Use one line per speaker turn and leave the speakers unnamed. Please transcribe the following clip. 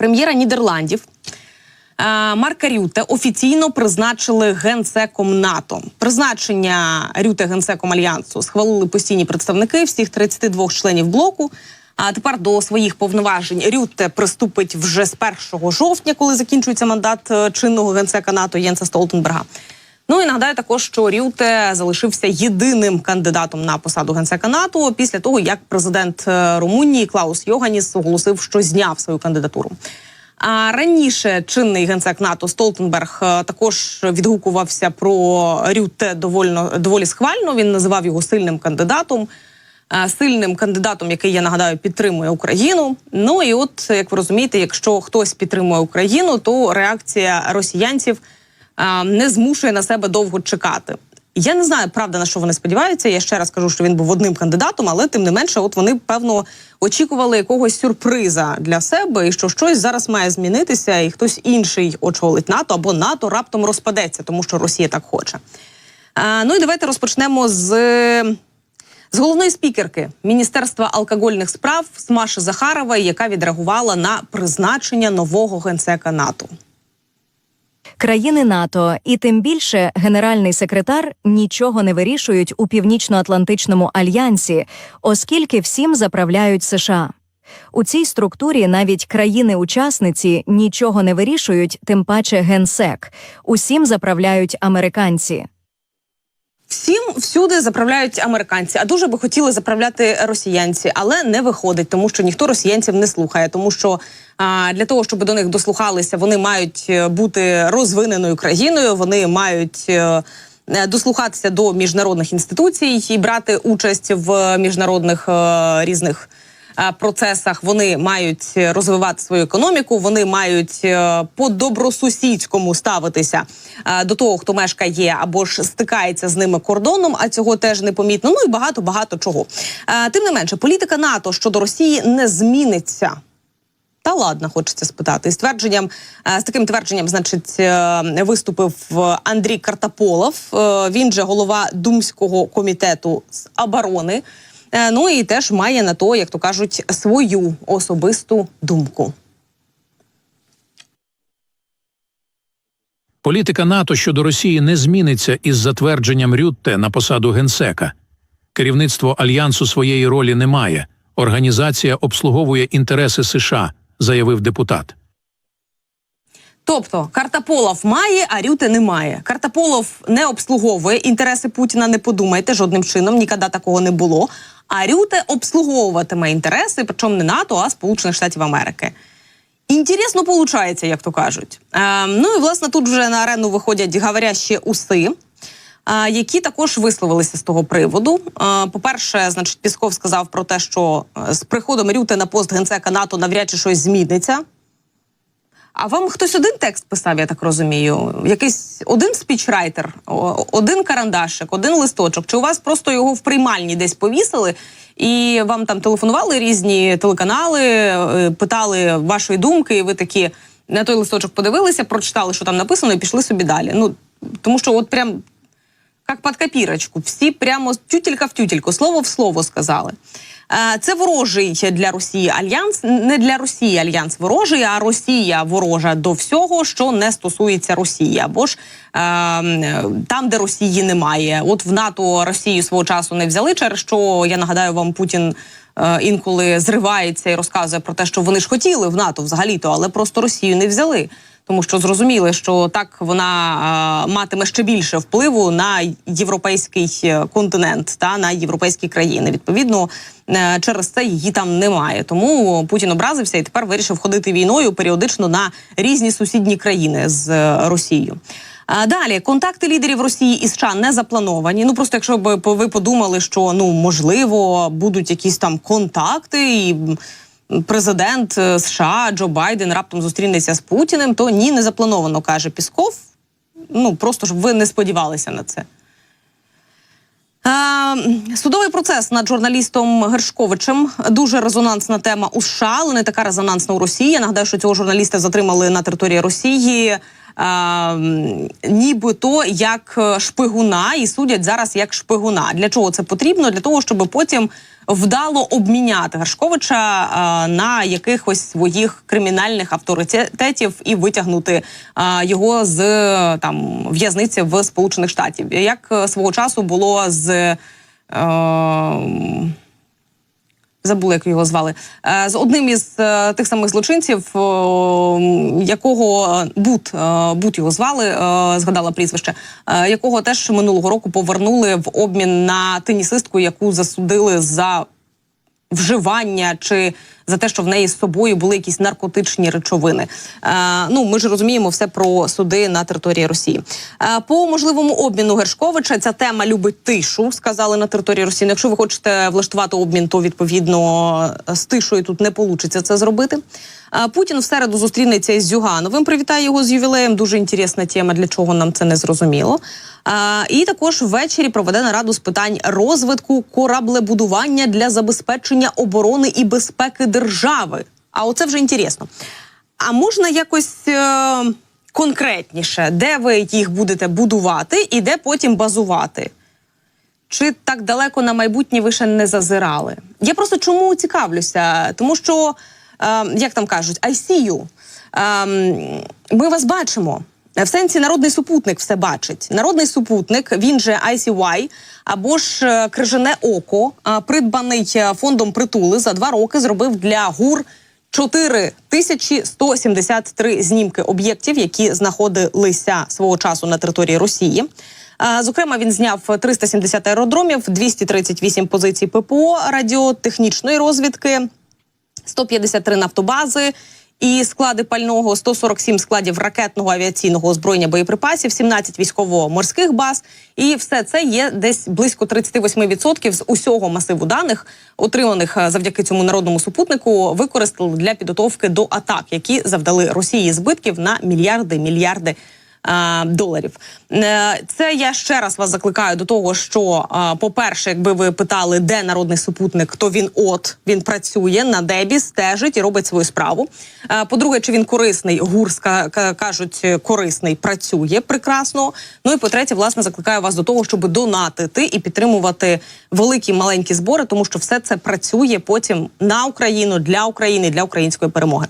прем'єра Нідерландів. е, Марка Рюте офіційно призначили генсеком НАТО. Призначення Рюте генсеком альянсу схвалили постійні представники всіх 32 членів блоку. А тепер до своїх повноважень Рюте приступить вже з 1 жовтня, коли закінчується мандат е, чинного генсека НАТО Єнса Столтенберга. Ну і нагадаю також, що Рюте залишився єдиним кандидатом на посаду генсека НАТО після того, як президент е, Румунії Клаус Йоганіс оголосив, що зняв свою кандидатуру. А раніше чинний генсек НАТО Столтенберг е, також відгукувався про Рюте довольно доволі схвально. Він називав його сильним кандидатом. е, Сильним кандидатом, який я нагадаю, підтримує Україну. Ну і от як ви розумієте, якщо хтось підтримує Україну, то реакція росіянців не змушує на себе довго чекати. Я не знаю, правда на що вони сподіваються. Я ще раз кажу, що він був одним кандидатом, але тим не менше, от вони певно очікували якогось сюрприза для себе, і що щось зараз має змінитися, і хтось інший очолить НАТО або НАТО раптом розпадеться, тому що Росія так хоче. А, ну і давайте розпочнемо з, з головної спікерки Міністерства алкогольних справ Смаши Захарової, яка відреагувала на призначення нового генсека НАТО.
Країни НАТО і тим більше генеральний секретар нічого не вирішують у північноатлантичному альянсі, оскільки всім заправляють США. У цій структурі навіть країни-учасниці нічого не вирішують, тим паче генсек. Усім заправляють американці.
Всім всюди заправляють американці, а дуже би хотіли заправляти росіянці, але не виходить, тому що ніхто росіянців не слухає. Тому що а, для того, щоб до них дослухалися, вони мають е, бути розвиненою країною, вони мають. е, е, Дослухатися до міжнародних інституцій і брати участь в міжнародних різних процесах. Вони мають розвивати свою економіку. Вони мають е, по добросусідському ставитися е, до того, хто мешкає або ж стикається з ними кордоном. А цього теж не помітно. Ну і багато багато чого. Е, Тим не менше, політика НАТО щодо Росії не зміниться. Та ладно, хочеться спитати. І з твердженням е, з таким твердженням, значить, е, виступив е, Андрій Картаполов. Е, Він же голова Думського комітету з оборони. Е, Ну і теж має на то, як то кажуть, свою особисту думку.
Політика НАТО щодо Росії не зміниться із затвердженням Рютте на посаду генсека. Керівництво альянсу своєї ролі не має. Організація обслуговує інтереси США, заявив депутат.
Тобто Картаполов має, а Рюте немає. Картаполов не обслуговує інтереси Путіна. Не подумайте жодним чином, ніколи такого не було. А Рюте обслуговуватиме інтереси, причому не НАТО, а Сполучених Штатів Америки. Інтересно виходить, як то кажуть. Е, ну і власне тут вже на арену виходять говорящі уси. е, Які також висловилися з того приводу. Е, По-перше, значить, Пісков сказав про те, що е, з приходом Рюте на пост генсека НАТО навряд чи щось зміниться. А вам хтось один текст писав, я так розумію? Якийсь один спічрайтер, один карандашик, один листочок? Чи у вас просто його в приймальні десь повісили, і вам там телефонували різні телеканали, е, питали вашої думки, і ви такі на той листочок подивилися, прочитали, що там написано, і пішли собі далі. Ну тому що, от прям як під копірочку, всі прямо тютелька в тютельку, слово в слово сказали. Е, Це ворожий для Росії альянс, не для Росії альянс ворожий, а Росія ворожа до всього, що не стосується Росії, або ж е, там, де Росії немає. От в НАТО Росію свого часу не взяли, через що я нагадаю вам Путін. е, Інколи зривається і розказує про те, що вони ж хотіли в НАТО взагалі-то, але просто Росію не взяли тому що зрозуміли, що так вона матиме ще більше впливу на європейський е, континент та на європейські країни. Відповідно, е, через це її там немає. Тому Путін образився і тепер вирішив ходити війною періодично на різні сусідні країни з е, Росією. Далі контакти лідерів Росії і США не заплановані. Ну просто якщо б ви подумали, що ну можливо будуть якісь там контакти і. Президент е, США Джо Байден раптом зустрінеться з Путіним, то ні, не заплановано, каже Пісков. Ну просто щоб ви не сподівалися на це. Е, Судовий процес над журналістом Гершковичем дуже резонансна тема у США, але не така резонансна у Росії. Я нагадаю, що цього журналіста затримали на території Росії. Нібито як е, шпигуна і судять зараз як шпигуна. Для чого це потрібно? Для того, щоб потім вдало обміняти Гершковича е, на якихось своїх кримінальних авторитетів і витягнути е, його з там в'язниці в Сполучених Штатів. Як свого часу було з. Е, Забула, як його звали, Е, з одним із е, тих самих злочинців, якого е, Бут, Бут його звали, згадала прізвище, якого теж минулого року повернули в обмін на тенісистку, яку засудили за вживання чи за те, що в неї з собою були якісь наркотичні речовини. Е, ну, ми ж розуміємо все про суди на території Росії. Е, по можливому обміну Гершковича ця тема любить тишу, сказали на території Росії. Ну, Якщо ви хочете влаштувати обмін, то відповідно з тишою тут не вийде це зробити. Е, Путін в середу зустрінеться із Зюгановим. Привітає його з ювілеєм. Дуже інтересна тема. Для чого нам це не зрозуміло. А, і також ввечері проведе нараду з питань розвитку кораблебудування для забезпечення оборони і безпеки держави. А оце вже інтересно. А можна якось е, конкретніше, де ви їх будете будувати і де потім базувати? Чи так далеко на майбутнє ви ще не зазирали? Я просто чому цікавлюся? Тому що, е, як там кажуть, I see you. Е, ми вас бачимо. В сенсі народний супутник все бачить. Народний супутник, він же ICY, або ж е, крижане око, е, придбаний е, фондом притули за два роки, зробив для ГУР 4173 знімки об'єктів, які знаходилися свого часу на території Росії. Е, Зокрема, він зняв 370 аеродромів, 238 позицій ППО радіотехнічної розвідки, 153 нафтобази і склади пального, 147 складів ракетного авіаційного озброєння боєприпасів, 17 військово-морських баз. І все це є десь близько 38% з усього масиву даних, отриманих е, завдяки цьому народному супутнику, використали для підготовки до атак, які завдали Росії збитків на мільярди мільярди доларів. Е, Це я ще раз вас закликаю до того, що, е, по-перше, якби ви питали, де народний супутник, то він от він працює на дебі, стежить і робить свою справу. Е, По-друге, чи він корисний, гурська кажуть, е, корисний, працює прекрасно. Ну і по-третє, власне, закликаю вас до того, щоб донатити і підтримувати великі маленькі збори, тому що все це працює потім на Україну для України, для української перемоги.